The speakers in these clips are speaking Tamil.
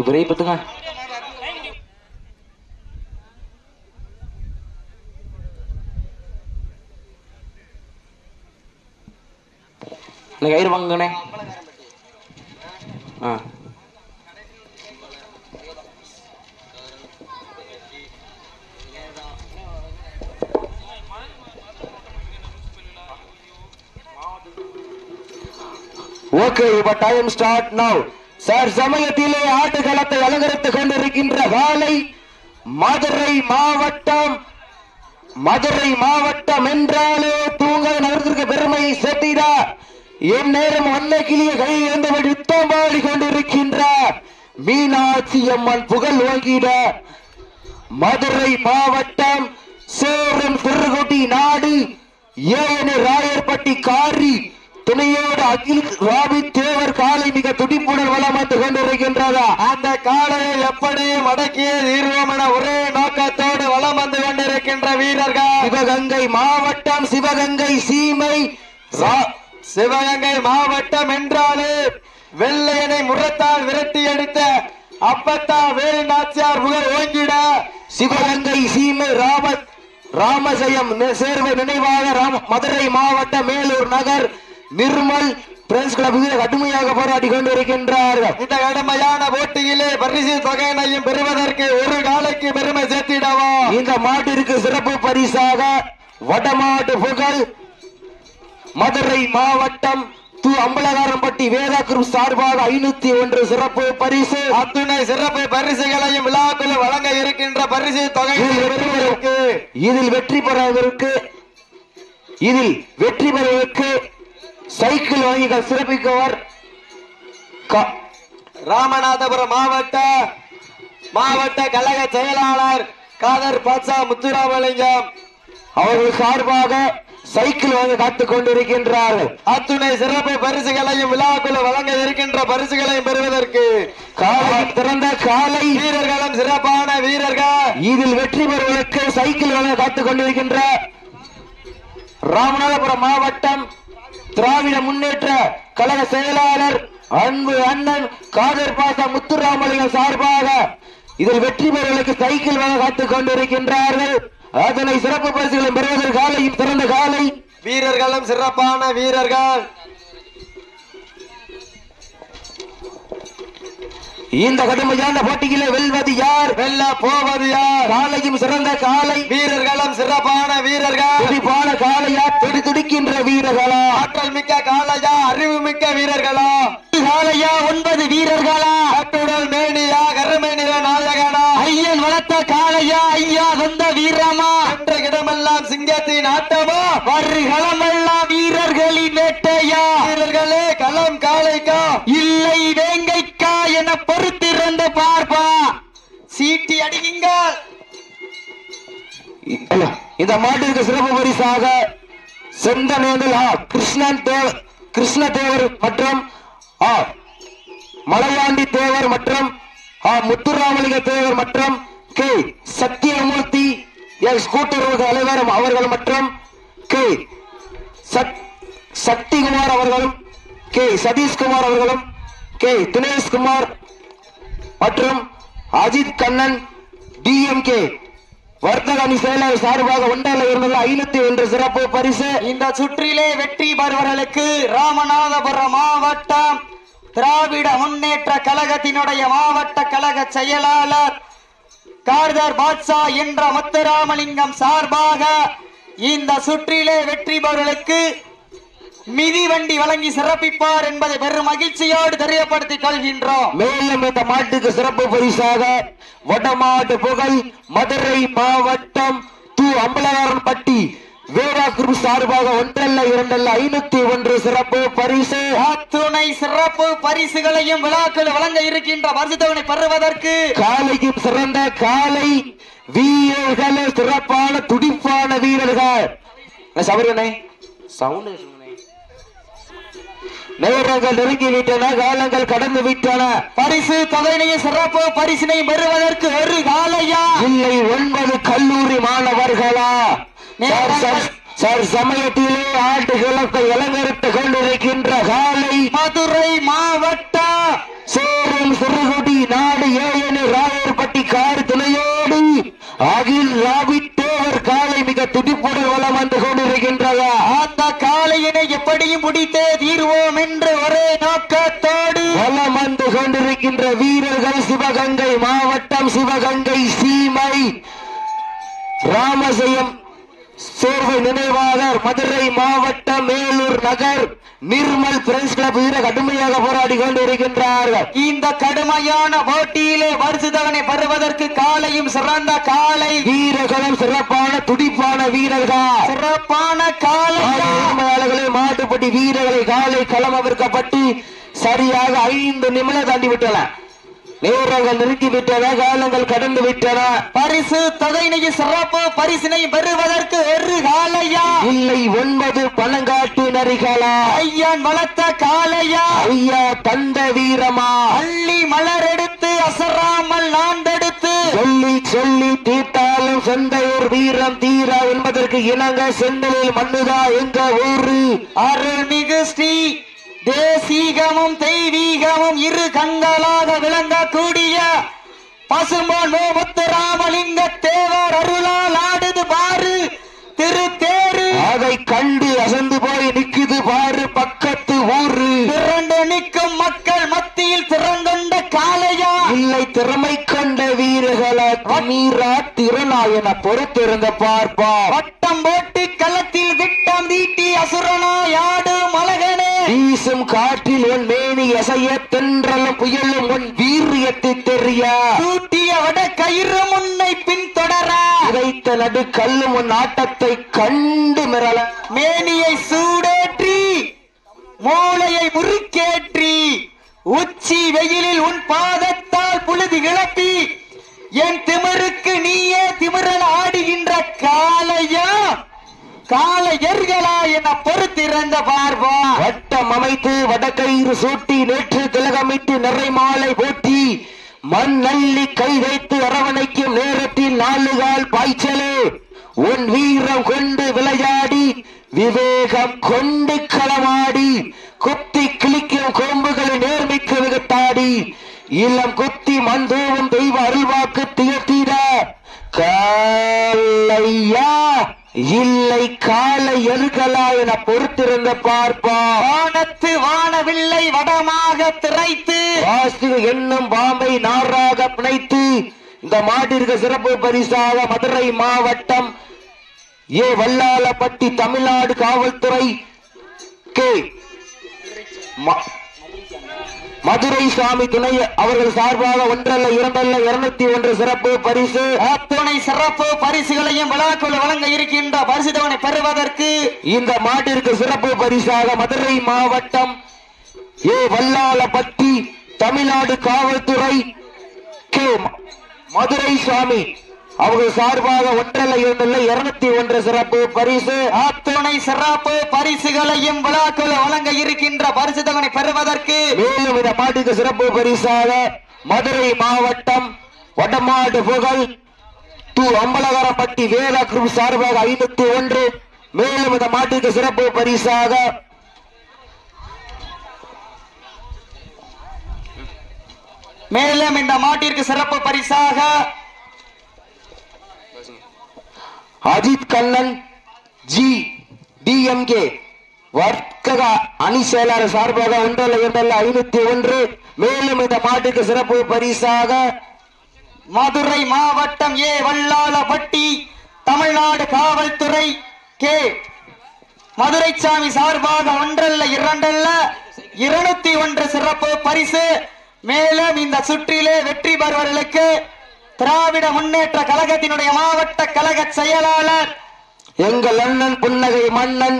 இவரே பத்துங்க கயிறு வாங்கண்ணே ஆ ஓகே இப்போ டைம் ஸ்டார்ட் நவ் தற்சமயத்திலே ஆட்டு ஆட்டுக்களத்தை அலங்கரித்துக் கொண்டிருக்கின்ற காலை மதுரை மாவட்டம் மதுரை மாவட்டம் என்றாலே தூங்க நகரத்திற்கு பெருமை செட்டிடா என் நேரம் வந்த கிளிய கையில் இருந்தவர் யுத்தம் பாடி கொண்டிருக்கின்றார். மீனாட்சி அம்மன் புகழ் ஓங்கிட மதுரை மாவட்டம் சேரும் திருகுட்டி நாடு ஏழு ராயர்பட்டி காரி துணையோடு அகில் ராபி தேவர் காலை மிக துடிப்புடன் வளம் வந்து கொண்டிருக்கின்றதா. அந்த காலையை எப்படி மடக்கிய தீர்வோம் என ஒரே நோக்கத்தோடு வலம் வந்து கொண்டிருக்கின்ற வீரர்கள். சிவகங்கை மாவட்டம் சிவகங்கை சீமை சிவகங்கை மாவட்டம் என்றாலே வெள்ளையனை முரத்தால் விரட்டி எடுத்த அப்பத்தா வேலு நாச்சியார் புகழ் ஓங்கிட. சிவகங்கை சீமை ராம ராமஜெயம் சேர்வு நினைவாக ராம மதுரை மாவட்டம் மேலூர் நகர் நிர்மல் பிரெண்ட்ஸ் கிளப் வீரர் கடுமையாக போராடி கொண்டிருக்கின்றார்கள். இந்த கடுமையான போட்டியிலே பரிசு தொகையினையும் பெறுவதற்கு ஒரு காலைக்கு பெருமை சேர்த்திடவும் இந்த மாட்டிற்கு சிறப்பு பரிசாக வடமாடு புகழ் மதுரை மாவட்டம் து அம்பலகாரம்பட்டி வேதாக்குரு சார்பாக ஐநூத்தி ஒன்று சிறப்பு பரிசு. அத்துணை சிறப்பு பரிசுகளையும் விழாக்குழு வழங்க இருக்கின்ற பரிசு தொகை இதில் வெற்றி பெறுவதற்கு இதில் வெற்றி பெறுவதற்கு சைக்கிள் வாங்கி சிறப்பிக்கவர் ராமநாதபுரம் மாவட்ட மாவட்ட கழக செயலாளர் காதர் பாட்சா முத்துராமலிங்கம் அவர்கள் சார்பாக சைக்கிள் வாங்க காத்துக் கொண்டிருக்கின்றார்கள். அத்துணை சிறப்பு பரிசுகளையும் விழாக்குழு வழங்க இருக்கின்ற பரிசுகளையும் பெறுவதற்கு திறந்த காலை வீரர்களும் சிறப்பான வீரர்கள். இதில் வெற்றி பெறுவதற்கு சைக்கிள் வாங்க காத்துக் கொண்டிருக்கின்ற ராமநாதபுரம் மாவட்டம் திராவிட முன்னேற்ற கழக செயலாளர் அன்பு அண்ணன் காதர் பாசா முத்துராமலிங்கம் சார்பாக இதில் வெற்றி பெறுவதற்கு சைக்கிள் வாங்க காத்துக் கொண்டிருக்கின்றார்கள். அதனை சிறப்பு பரிசுகளை பெறுவதற்கு காலையும் திறந்த காலை. வீரர்களும் சிறப்பான வீரர்கள். இந்த கடுமையான போட்டியிலே வெல்வது யார்? வெல்ல போவது யார்? காலையும் சிறந்த காலை. வீரர்களும் சிறப்பான வீரர்கள். துடிப்பான காலையா துடி துடிக்கின்ற வீரர்களா? ஆற்றல் மிக்க காளையா? அறிவு மிக்க வீரர்களா? காலையா ஒன்பது வீரர்களா? கட்டுடல் மேனியா? கருமை நிற நாயகனா? ஐயன் வளர்த்த காளையா? ஐயா சொந்த வீரமா? என்ற இடமெல்லாம் சிங்கத்தின் ஆட்டமா? வருகளமெல்லாம் இந்த மாட்டிற்கு சிறப்பு பரிசாக செந்தனேந்தல் ஆ கிருஷ்ணன் தேவ கிருஷ்ண தேவர் மற்றும் ஆ மலையாண்டி தேவர் மற்றும் ஆ முத்துராமலிங்க தேவர் மற்றும் கே சத்தியமூர்த்தி எஸ் கூட்டுறவு தலைவர் அவர்கள் மற்றும் கே சத் சக்திகுமார் அவர்களும் கே சதீஷ்குமார் அவர்களும் கே தினேஷ்குமார் மற்றும் அஜித் கண்ணன் டிஎம்கே வர்த்தக அணி செயலர் சார்பாக ஒன்றால இருந்தது ஐநூத்தி ஒன்று சிறப்பு பரிசு. இந்த சுற்றிலே வெற்றி பெறுவர்களுக்கு ராமநாதபுரம் மாவட்டம் திராவிட முன்னேற்ற கழகத்தினுடைய மாவட்ட கழக செயலாளர் கார்தர் பாட்சா என்ற முத்துராமலிங்கம் சார்பாக இந்த சுற்றிலே வெற்றி பெறுவர்களுக்கு மிதிவண்டி வழங்கி சிறப்பிப்பார் என்பதை பெரும் மகிழ்ச்சியோடு தெரியப்படுத்திக் கொள்கின்றோம். மேலும் இந்த மாட்டுக்கு சிறப்பு பரிசாக வடமாடு புகழ் மதுரை மாவட்டம் து அம்பலகாரன்பட்டி வேதாக்குரு சார்பாக ஒன்றல்ல இரண்டல்ல ஐநூத்தி ஒன்று சிறப்பு பரிசு. அத்துணை சிறப்பு பரிசுகளையும் விழாக்கள் வழங்க இருக்கின்ற பரிசுத்தவனை பெறுவதற்கு காலையும் சிறந்த காலை வீரர்களே சிறப்பான துடிப்பான வீரர்கள். சவரனே சவுண்ட் நேரங்கள் நெருங்கி காலங்கள் கடந்து விட்டன பரிசு தொகையினையும் சிறப்பு பரிசினை பெறுவதற்கு ஒரு காலையா? இல்லை ஒன்பது கல்லூரி மாணவர்களா? சார் சமயத்திலே ஆட்டு கிழக்கை இளங்கரித்து கொண்டிருக்கின்ற காலை மதுரை மாவட்ட சேரும் சிறுகுடி நாடு ஏழு ராயர்பட்டி கார் துணையோடு அகில் லாபித்தேவர் காலை மிக துடிப்புடன் வளம் காலையினை எப்படியும் பிடித்தே தீர்வோம் என்று ஒரே நோக்கத்தோடு வளம் வந்து கொண்டிருக்கின்ற வீரர்கள் சிவகங்கை மாவட்டம் சிவகங்கை சீமை ராமசயம் சோர்வு நினைவாளர் மதுரை மாவட்டம் மேலூர் நகர். நிர்மல் பிரெண்ட்ஸ் கிளப் வீர கடுமையாக போராடி கொண்டிருக்கின்றார்கள். இந்த கடுமையான போட்டியிலே வருஷதவனை பெறுவதற்கு காளையும் சிறந்த காளை வீரர்களும் சிறப்பான துடிப்பான வீரர்கள். சிறப்பான உரிமையாளர்களை மாட்டுப்பட்டி வீரர்களை காலை களம் அவிர்க்கப்பட்டு சரியாக ஐந்து நிமிடம் தாண்டி விட்டன நேரங்கள் நெருங்கி விட்டன காலங்கள் கடந்து விட்டன பரிசு தொகையினையும் சிறப்பு பரிசினை பெறுவதற்கு ஒரு காளையா இல்லை ஒன்பது பணங்காட்டு நரிகளா ஐயன் வளர்த்த காளையா ஐயா தந்த வீரமா? அள்ளி மலர் எடுத்து அசராமல் நாண்டெடுத்து. சொல்லி சொல்லி தீர்த்தாலும் சொந்த ஊர் வீரம் தீரா என்பதற்கு இணங்க செந்தலில் மண்ணுதா எங்க ஊரு? அருள்மிகு ஸ்ரீ தேசீகமும் தெய்வீகமும் இரு கண்களாக விளங்கக்கூடிய பசும்பொன் முத்துராமலிங்க தேவர் அருளால் ஆடுது பாரு திரு தேரு அதை கண்டு அசந்து போய் நிக்குது பாரு பக்கத்து ஊரு. திரண்டு நிற்கும் மக்கள் மத்தியில் திறங்கொண்ட காளையா. இல்லை திறமை கொண்ட வீரர்களா மீரா திறனாயன பொறுத்திருந்த பார்ப்பா வீசும் காற்றில் உன் மேனி அசைய தென்றலும் புயலும் உன் வீரியத்தை தெரிய? சூட்டிய வட கயிறு முன்னை பின்தொடர? இறைத்த நடு கல்லும் உன் ஆட்டத்தை கண்டு மிரள. மேனியை சூடேற்றி மூளையை முறுக்கேற்றி உச்சி வெயிலில் உன் பாதத்தால் புழுதி கிளப்பி என் திமிருக்கு நீயே திமிரன் ஆடுகின்ற கால காளையர்களா என பொறுத்திறந்த பார்வா. வட்டம் அமைத்து வடக்கயிறு சூட்டி நேற்று திலகமிட்டு நிறை மாலை போட்டி மண் அள்ளி கை வைத்து அரவணைக்கும் நேரத்தில் நாலுகால் பாய்ச்சலே. உன் வீரம் கொண்டு விளையாடி விவேகம் கொண்டு களமாடி குத்தி கிழிக்கும் கொம்புகளை நேர்மிக்கு விகத்தாடி இல்லம் குத்தி மந்தோவும் தெய்வ அருள்வாக்கு தியத்தீர கல்லையா இல்லை காலை எருகலா என பொறுத்திருந்த பார்ப்பா. வானத்து வானவில்லை வடமாக திரைத்து. வாசு என்னும் பாம்பை நாராக பிணைத்து இந்த மாட்டிற்கு சிறப்பு பரிசாக மதுரை மாவட்டம் ஏ. வல்லாலப்பட்டி தமிழ்நாடு காவல்துறை கே. மதுரை சுவாமி துணை அவர்கள் சார்பாக ஒன்றல்ல இரண்டல்ல இருநூத்தி ஒன்று சிறப்பு பரிசு. அத்துணை சிறப்பு பரிசுகளையும் விழாக்குள் வழங்க இருக்கின்ற பரிசுதவனை பெறுவதற்கு இந்த மாட்டிற்கு சிறப்பு பரிசாக மதுரை மாவட்டம் ஏ. வல்லாலப்பட்டி தமிழ்நாடு காவல்துறை கே. மதுரை சுவாமி அவர்கள் சார்பாக ஒன்றல்ல இரண்டல்ல இருநூத்தி ஒன்று சிறப்பு பரிசு. அத்துணை சிறப்பு பரிசுகளையும் விழாக்குள் வழங்க இருக்கின்ற பரிசுதவனை பெறுவதற்கு மேலும் இந்த மாட்டுக்கு சிறப்பு பரிசாக மதுரை மாவட்டம் வடமாடு புகழ் து அம்பலகரப்பட்டி குரூப் சார்பாக ஐநூத்தி ஒன்று. மேலும் இந்த மாட்டுக்கு சிறப்பு பரிசாக மேலும் இந்த மாட்டிற்கு சிறப்பு பரிசாக அஜித் கண்ணன் ஜி டிஎம்கே வர்த்தக அணி செயலாளர் சார்பாக ஒன்றல்ல இரண்டல்ல ஐநூத்தி ஒன்று. மேலும் இந்த மாட்டுக்கு சிறப்பு பரிசாக மதுரை மாவட்டம் ஏ வல்லாளப்பட்டி தமிழ்நாடு காவல்துறை கே. மதுரைச்சாமி சார்பாக ஒன்றல்ல இரண்டல்ல இருநூத்தி ஒன்று சிறப்பு பரிசு. மேலும் இந்த சுற்றிலே வெற்றி பெறுவர்களுக்கு திராவிட முன்னேற்ற கழகத்தினுடைய மாவட்ட கழக செயலாளர் எங்கள் அண்ணன் புன்னகை மன்னன்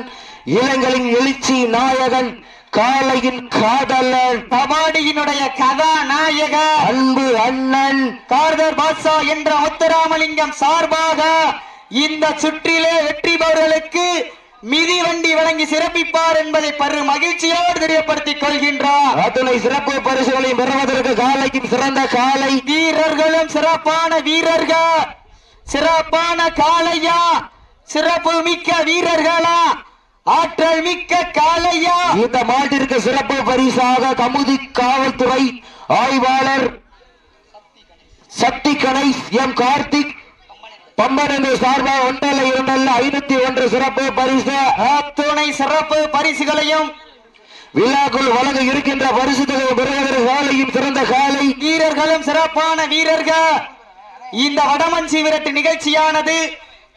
இளங்களின் எழுச்சி நாயகன் காலையின் காதலன் கபாடியினுடைய கதாநாயக அன்பு அண்ணன் கார்தர் பாசா என்ற முத்துராமலிங்கம் சார்பாக இந்த சுற்றிலே வெற்றி பெறுவதற்கு மிதிவண்டி வழங்கி சிறப்பிப்பார் என்பதை பெரும் மகிழ்ச்சியோடு தெரியப்படுத்திக் கொள்கின்றார். அத்துணை சிறப்பு பரிசுகளை பெறுவதற்கு காலைக்கும் சிறந்த காலை. வீரர்களும் சிறப்பான வீரர்கள். சிறப்பான காளையா சிறப்பு மிக்க வீரர்களா? ஆற்றல் மிக்க காளையா இந்த மாட்டிற்கு சிறப்பு பரிசாக கமுதி காவல்துறை ஆய்வாளர் சக்தி கணேஷ் எம் கார்த்திக் பம்பனது சார்பாக ஒன்றல்ல இரண்டல்ல ஐநூத்தி ஒன்று சிறப்பு பரிசு. துணை சிறப்பு பரிசுகளையும் விழாக்குள் வழங்க இருக்கின்ற பரிசு தொகை பெறுவதற்கு காலையும் சிறந்த காலை. வீரர்களும் சிறப்பான வீரர்கள். இந்த வடமஞ்சி விரட்டு நிகழ்ச்சியானது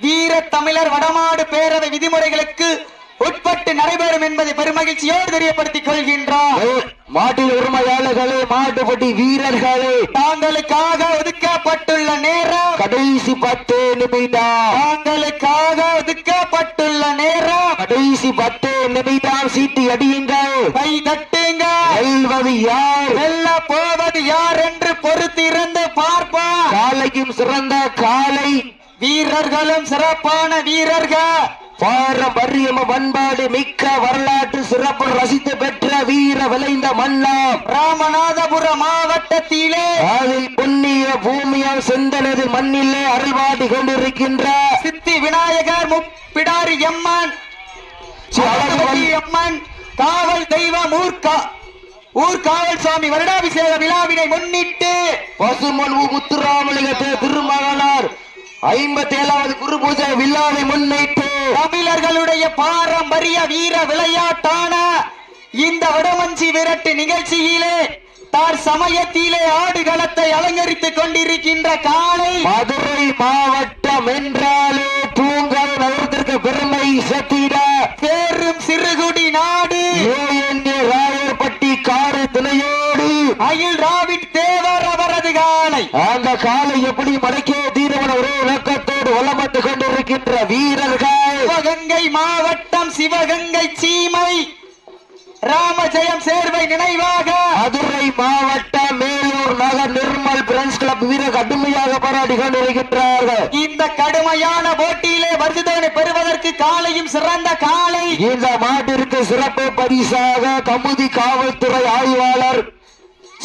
வீர தமிழர் வடமாடு பேரவை விதிமுறைகளுக்கு உட்பட்டு நடைபெறும் என்பதை பெருமகிழ்ச்சியோடு தெரியப்படுத்திக் கொள்கின்றோம் மாட்டில் உரிமையாளர்களே மாட்டுப்பட்டி வீரர்களே. தாங்களுக்காக ஒதுக்கப்பட்டுள்ள நேரம். கடைசி பத்து நிமிடம். தாங்களுக்காக ஒதுக்கப்பட்டுள்ள நேரம். கடைசி பத்து நிமிடம் சீட்டு அடியுங்கள். கை தட்டுங்க. வெல்வது யார்? வெல்ல போவது யார் என்று பொறுத்திருந்து பார்ப்போம். காலையும் சிறந்த காலை. வீரர்களும் சிறப்பான வீரர்கள். பாரம்பரியம் பண்பாடு மிக்க வரலாற்று சிறப்பு ரசித்து பெற்ற வீர விளைந்த மன்னாம் ராமநாதபுரம் மாவட்டத்திலே அதில் புண்ணிய பூமியால் செந்தனது மண்ணிலே அருள்வாடி கொண்டிருக்கின்ற சித்தி விநாயகர் முப்பிடாரி எம்மன் அம்மன் காவல் தெய்வம் ஊர்கா ஊர் காவல் சுவாமி வருடாபிஷேக விழாவினை முன்னிட்டு பசுமொழு முத்துராமலிங்கத்தை திருமகனார் ஐம்பத்தி ஏழாவது குரு பூஜை விழாவை முன்னிட்டு பாரம்பரிய வீர விளையாட்டான இந்த வடமஞ்சி விரட்டு நிகழ்ச்சியிலே தார் சமயத்திலே ஆடுகளத்தை அலங்கரித்துக் கொண்டிருக்கின்ற காலை மதுரை மாவட்டம் என்றாலே தூங்காத நகரத்திற்கு பெருமை சத்திட பேரும் சிறுகுடி நாடு. ராயர்பட்டி காரு துணையோடு. அயில் ராவிட் தேவர் அவரது காலை அந்த காலை எப்படி மடக்கிய தீரவன ஒரே நோக்கத்தோடு வலம் வந்து கொண்டிருக்கின்ற வீரர்கள். சிவகங்கை மாவட்டம் சிவகங்கை சீமை. ராமஜெயம் சேர்வை நினைவாக. மதுரை மாவட்டம் மேலூர் நகர் நிர்மல் பிரெண்ட்ஸ் கிளப் வீரர் கடுமையாக போராடி கொண்டிருக்கின்றார்கள். இந்த கடுமையான போட்டியிலே வருதுதவனை பெறுவதற்கு காலையும் சிறந்த காலை. இந்த மாட்டிற்கு சிறப்பு பரிசாக கமுதி காவல்துறை ஆய்வாளர்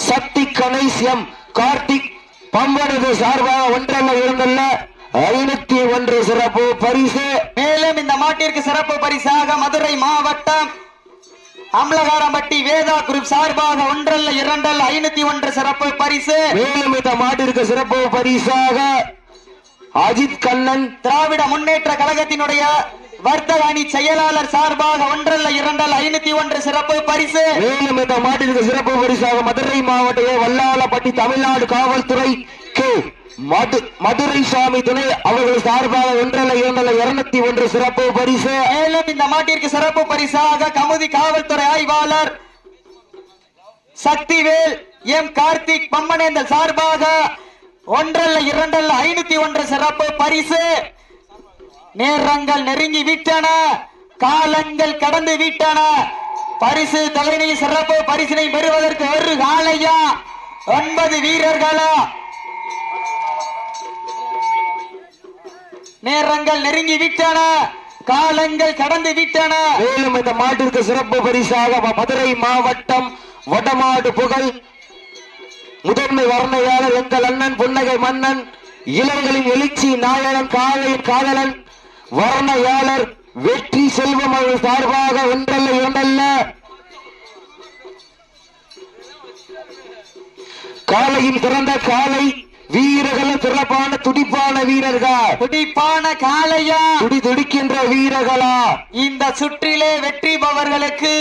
சக்தி கணேசியம் கார்த்திக் பம்பனது சார்பாக ஒன்றல்ல இரண்டல்ல ஐநூத்தி ஒன்று சிறப்பு பரிசு. மேலும் இந்த மாட்டிற்கு சிறப்பு பரிசாக மதுரை மாவட்டம் அம்லகாரம்பட்டி வேதா குரூப் சார்பாக ஒன்றல்ல இரண்டல்ல ஐநூத்தி ஒன்று சிறப்பு பரிசு. மேலும் இந்த மாட்டிற்கு சிறப்பு பரிசாக அஜித் கண்ணன். திராவிட முன்னேற்ற கழகத்தினுடைய வர்த்தக அணி செயலாளர் சார்பாக ஒன்றல்ல இரண்டல்ல ஐநூத்தி ஒன்று சிறப்பு பரிசு. மேலும் இந்த மாட்டிற்கு சிறப்பு பரிசாக மதுரை மாவட்ட வல்லாளப்பட்டி தமிழ்நாடு காவல்துறை கே மது மதுரை சாமி துணை அவர்கள் சார்பாக ஒன்றல்ல இரண்டல்ல இருநூத்தி ஒன்று சிறப்பு பரிசு. மேலும் இந்த மாட்டிற்கு சிறப்பு பரிசாக கமுதி காவல்துறை ஆய்வாளர் சக்திவேல் எம் கார்த்திக் பம்மனேந்தல் சார்பாக ஒன்றல்ல இரண்டல்ல ஐநூத்தி ஒன்று சிறப்பு பரிசு. நேரங்கள் நெருங்கி விட்டன. காலங்கள் கடந்து விட்டன. பரிசு தலைமை சிறப்பு பரிசினை பெறுவதற்கு ஒரு காலையா? ஒன்பது வீரர்களா? நேரங்கள் நெருங்கி விட்டன. காலங்கள் கடந்து விட்டன. மேலும் இந்த மாட்டிற்கு சிறப்பு பரிசாக மதுரை மாவட்டம் வடமாடு புகழ். முதன்மை வர்ணையாளர் எங்கள் அண்ணன் புன்னகை மன்னன் இளங்களின் எழுச்சி நாயகன் காலையின் காதலன் வர்ணையாளர் வெற்றி செல்வம் அவர்கள் சார்பாக ஒன்றல்ல இரண்டல்ல. காலையின் சிறந்த காலை வீரர்களும் சிறப்பான துடிப்பான வீரர்கள். துடிப்பான காளையா? துடி துடிக்கின்ற வீரர்களா? இந்த சுற்றிலே வெற்றி பவர்களுக்கு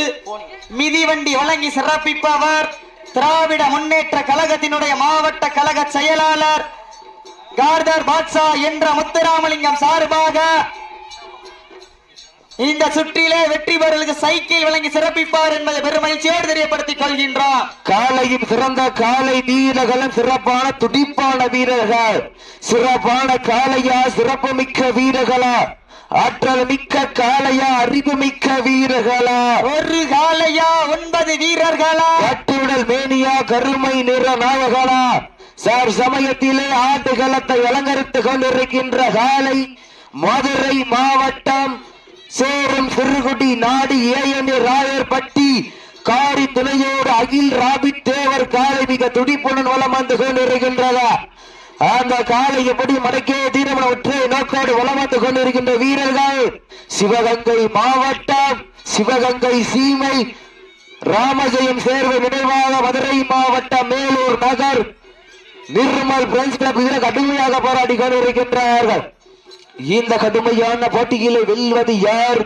மிதிவண்டி வழங்கி சிறப்பிப்பவர் திராவிட முன்னேற்ற கழகத்தினுடைய மாவட்ட கழக செயலாளர் கார்தர் பாட்ஷா என்ற முத்துராமலிங்கம் சார்பாக இந்த சுற்றிலே வெற்றி பெறலுக்கு சைக்கிள் வழங்கி சிறப்பிப்பார் என்பதை பெருமகிழ்ச்சியோடு தெரியப்படுத்திக் கொள்கின்றோம் காலையும் சிறந்த காலை வீரர்களும் சிறப்பான துடிப்பான வீரர்கள். சிறப்பான காளையா சிறப்பு மிக்க வீரர்களா? ஆற்றல் மிக்க காளையா அறிவு மிக்க வீரர்களா? ஒரு காலையா ஒன்பது வீரர்களா? கட்டுடல் மேனியா கருமை நிற நாயகனா சார் சமயத்திலே ஆட்டுகளத்தை அலங்கரித்துக் கொண்டிருக்கின்ற காலை மதுரை மாவட்டம் சேரும் சிறுகுடி நாடு ஏஎன் ராயர்பட்டி காரி துணையோடு அகில் ராபிட் தேவர் காலை மிக துடிப்புடன் வளம் வந்து கொண்டிருக்கின்றதா? அந்த காலை எப்படி மடக்கே தீரமன ஒற்றை நோக்கோடு வளம் வந்து கொண்டிருக்கின்ற வீரர்கள்? சிவகங்கை மாவட்டம் சிவகங்கை சீமை ராமஜெயம் சேர்வு நினைவாக மதுரை மாவட்டம் மேலூர் நகர். நிர்மல் பிரெஞ்ச் கிளப் கடுமையாக போராடி கொண்டிருக்கின்றார்கள். இந்த கடுமையான போட்டியிலே வெல்வது யார்?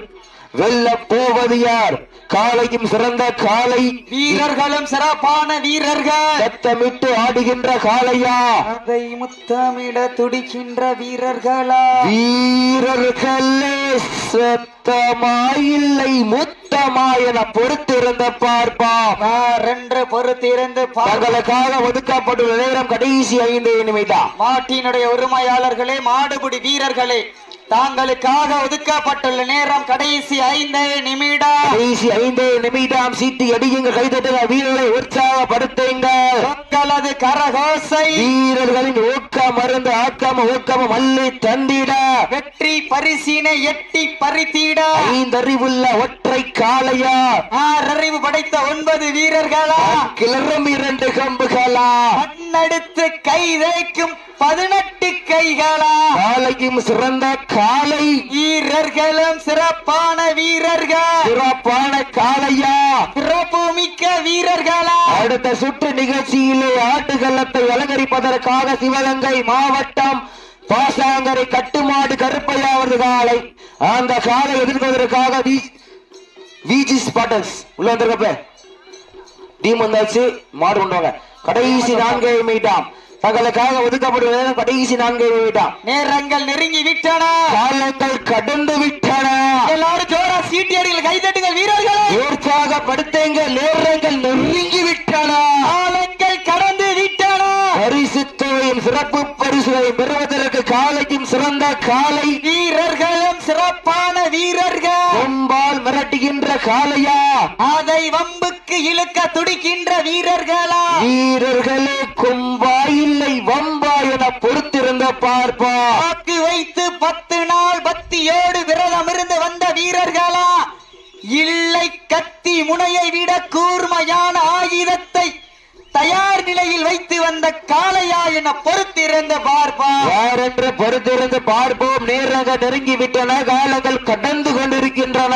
வெல்ல போவது யார் காலையும் சிறந்த காலை வீரர்களும் சிறப்பான வீரர்கள். சத்தமிட்டு ஆடுகின்ற காளையா. அதை முத்தமிட துடிக்கின்ற வீரர்களா. வீரர்களே சத்தமாயில்லை முத்தமா என பொறுத்திருந்த பார்ப்பா ரெண்டு பொறுத்திருந்து தங்களுக்காக ஒதுக்கப்பட்டுள்ள நேரம் கடைசி ஐந்து நிமிடம். மாட்டினுடைய உரிமையாளர்களே மாடுபிடி வீரர்களே தாங்களுக்காக ஒதுக்கப்பட்டுள்ள நேரம் கடைசி ஐந்து நிமிடம். கடைசி ஐந்து நிமிடம் சீட்டி அடியுங்க கைதட்டுங்க வீரர்களை உற்சாகப்படுத்துங்கள். உங்களது கரகோசை. வீரர்களின் ஊக்கம் மருந்து ஆக்கம் ஊக்கம் மல்லி தந்திட. வெற்றி பரிசினை எட்டி பறித்திட. ஐந்தறிவுள்ள ஒற்றை காளையா? ஆறறிவு படைத்த ஒன்பது வீரர்களா? கிளறும் இரண்டு கம்புகளா? மண்ணெடுத்து கை தேய்க்கும் பதினெட்டு கைகளா? காளையும் சிறந்த காளை வீரர்களும் சிறப்பான வீரர்கள். சிறப்பான காளையா? சிறப்பு மிக்க வீரர்களா? அடுத்த சுற்று நிகழ்ச்சியிலே ஆட்டுக்கல்லத்தை அலங்கரிப்பதற்காக சிவகங்கை மாவட்டம் பாசாங்கரை கட்டுமாடு கருப்பையா அவரது காலை அந்த காலை எதிர்ப்பதற்காக விஜி உள்ள வந்திருக்கப்ப. டீம் வந்தாச்சு மாடு கொண்டு கடைசி நான்கே மீட்டாம் தங்களுக்காக ஒதுக்கப்படுவது நேரம் கடைசி நான்கே மீட்டாம் நேரங்கள் நெருங்கி விட்டன. காலங்கள் கடந்து விட்டன. எல்லாரும் ஜோரா சீட்டி அடிகள் கைதட்டுங்கள் வீரர்களே. உற்சாகப்படுத்துங்க நேரங்கள் நெருங்கி விட்டன. காலங்கள் கடந்து விட்டன. பரிசு தொகையும் சிறப்பு பரிசுகளை பெறுவதற்கு காலையும் சிறந்த காலை. வீரர்களும் சிறப்பான வீரர்கள். மிரட்டுகின்ற காளையா? அதை வம்புக்கு இழுக்க துடிக்கின்ற வீரர்களா? வீரர்களே கொம்பா இல்லை வம்பா என பொறுத்திருந்த பார்ப்பா. வாக்கு வைத்து பத்து நாள் பக்தியோடு விரதம் இருந்து வந்த வீரர்களா? இல்லை கத்தி முனையை விட கூர்மையான ஆயுதத்தை தயார் நிலையில் வைத்து வந்த காளையா என பொறுத்திருந்த பார்ப்பா. யாரென்று பொறுத்திருந்து பார்ப்போம். நேராக நெருங்கி விட்டன காலங்கள் கடந்து கொண்டிருக்கின்றன.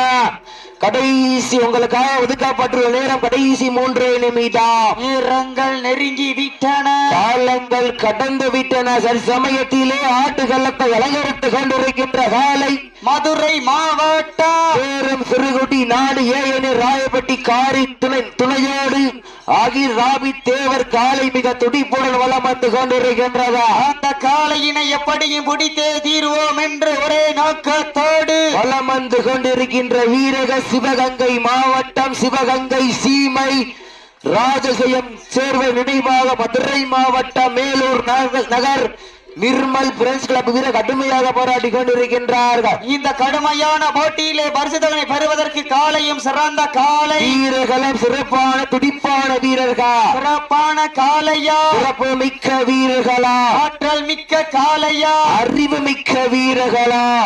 கடைசி உங்களுக்காக ஒதுக்கப்பட்டுள்ள நேரம் கடைசி மூன்றே நிமிடம். நேரங்கள் நெருங்கி விட்டன. காலங்கள் கடந்து விட்டன. சரி சமயத்திலே ஆட்டுகளத்தை அலங்கரித்துக் கொண்டிருக்கின்ற காலை மதுரை மாவட்டம். சேரும் சிறுகுடி நாடு ஏழனி ராயப்பட்டி காரி துணை துணையோடு ஆகிர் ராபி தேவர் காலை மிக துடிப்புடன் வலம் வந்து கொண்டிருக்கின்றதா. அந்த காளையினை எப்படியும் பிடித்தே தீர்வோம் என்று ஒரே நோக்கத்தோடு வலம் வந்து கொண்டிருக்கின்ற வீரக சிவகங்கை மாவட்டம் சிவகங்கை சீமை ராஜசயம் சேர்வை நினைவாக மதுரை மாவட்டம் மேலூர் நக- நகர் நிர்மல் பிரெஞ்ச் கிளப் வீரர் கடுமையாக போராடி கொண்டிருக்கின்றார்கள். இந்த கடுமையான போட்டியிலே பரிசுதனை பெறுவதற்கு காளையும் சிறந்த காளை வீரர்களும் சிறப்பான துடிப்பான வீரர்கள். சிறப்பான காளையா சிறப்பு மிக்க வீரர்களா? ஆற்றல் மிக்க காளையா அறிவு மிக்க வீரர்களா?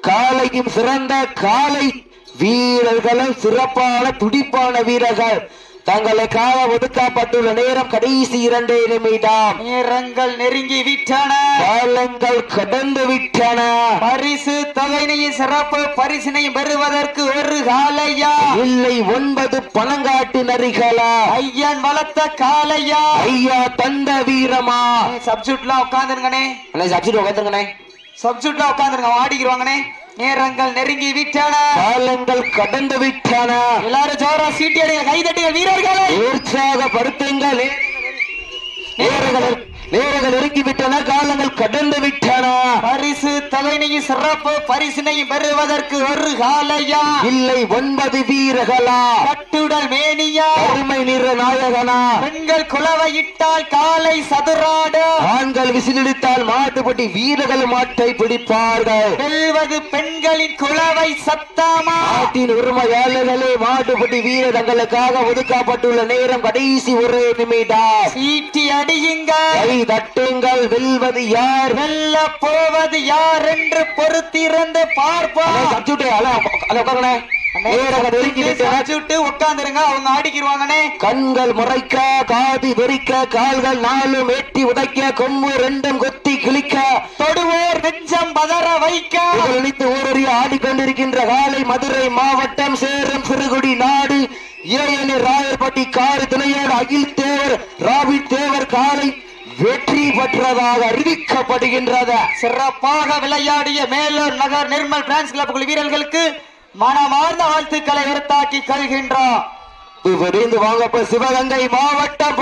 காலையும் சிறந்த காலை. வீரர்களும் சிறப்பான துடிப்பான வீரர்கள். தங்களுக்காக ஒதுக்கப்பட்டுள்ள நேரம் கடைசி இரண்டே நிமிடம். நேரங்கள் நெருங்கி விட்டன. காலங்கள் கடந்து விட்டன. பரிசு தொகையினையும் சிறப்பு பரிசினையும் பெறுவதற்கு ஒரு காளையா இல்லை ஒன்பது பணங்காட்டு நரிகளா ஐயன் வளர்த்த காளையா ஐயா தந்த வீரமா? சப்ஜூட்லாம் உட்காந்துருங்கனே அண்ணே சப்சிடி உட்காந்துருங்கண்ணே சப்ஜூட்லாம் உட்காந்துருங்க ஆடிக்கிறவாங்கனே நேரங்கள் நெருங்கி விட்டன. காலங்கள் கடந்து விட்டன. எல்லாரும் ஜோரா சீட்டி அடிங்க கைதட்டுங்க வீரர்களே. உற்சாகப்படுத்துங்கள். நேரங்கள் நேரங்கள் நெருங்கி விட்டன காலங்கள் கடந்து விட்டன பரிசு தொகையினையும் சிறப்பு பரிசினையும் பெறுவதற்கு ஒரு காளையா இல்லை ஒன்பது வீரர்களா? கட்டுடல் மேனியா? அருமை நிற நாயகனா? பெண்கள் குலவையிட்டால் காலை சதுராட? ஆண்கள் விசிலடித்தால் மாட்டுப்பட்டி வீரர்கள் மாட்டை பிடிப்பார்கள். வெல்வது பெண்களின் குலவை சத்தாமா? நாட்டின் உரிமையாளர்களே மாட்டுப்பட்டி வீரர் தங்களுக்காக ஒதுக்கப்பட்டுள்ள நேரம் கடைசி ஒரு நிமிடம். சீட்டி அடியுங்க கை தட்டுங்கள் வெல்வது யார்? வெல்ல போவது யார் என்று பொறுத்திருந்து பார்ப்போம். சச்சுட்டே அல அல அவங்க கண்கள் முறைக்க காது வெறிக்க கால்கள் நாலும் எட்டி உதைக்க கொம்பு ரெண்டும் கொத்தி கிழிக்க. தொடுவோர் நெஞ்சம் பதற வைக்க. நினைத்து ஊரறிய ஆடிக்கொண்டிருக்கின்ற காலை மதுரை மாவட்டம் சேரும் சிறுகுடி நாடு. இறையணி ராயர்பட்டி காடு துணையோடு அகில் தேவர் ராபி தேவர் காலை வெற்றி பெற்றதாக அறிவிக்கப்படுகின்றது. சிறப்பாக விளையாடிய மேலூர் நகர் நிர்மல் பிரான்ஸ் கிளப் வீரர்களுக்கு மனமார்ந்த வாழ்த்துக்களை உறுத்தாக்கி கொள்கின்றோம். விரைந்து வாங்கப்ப சிவகங்கை மாவட்டம்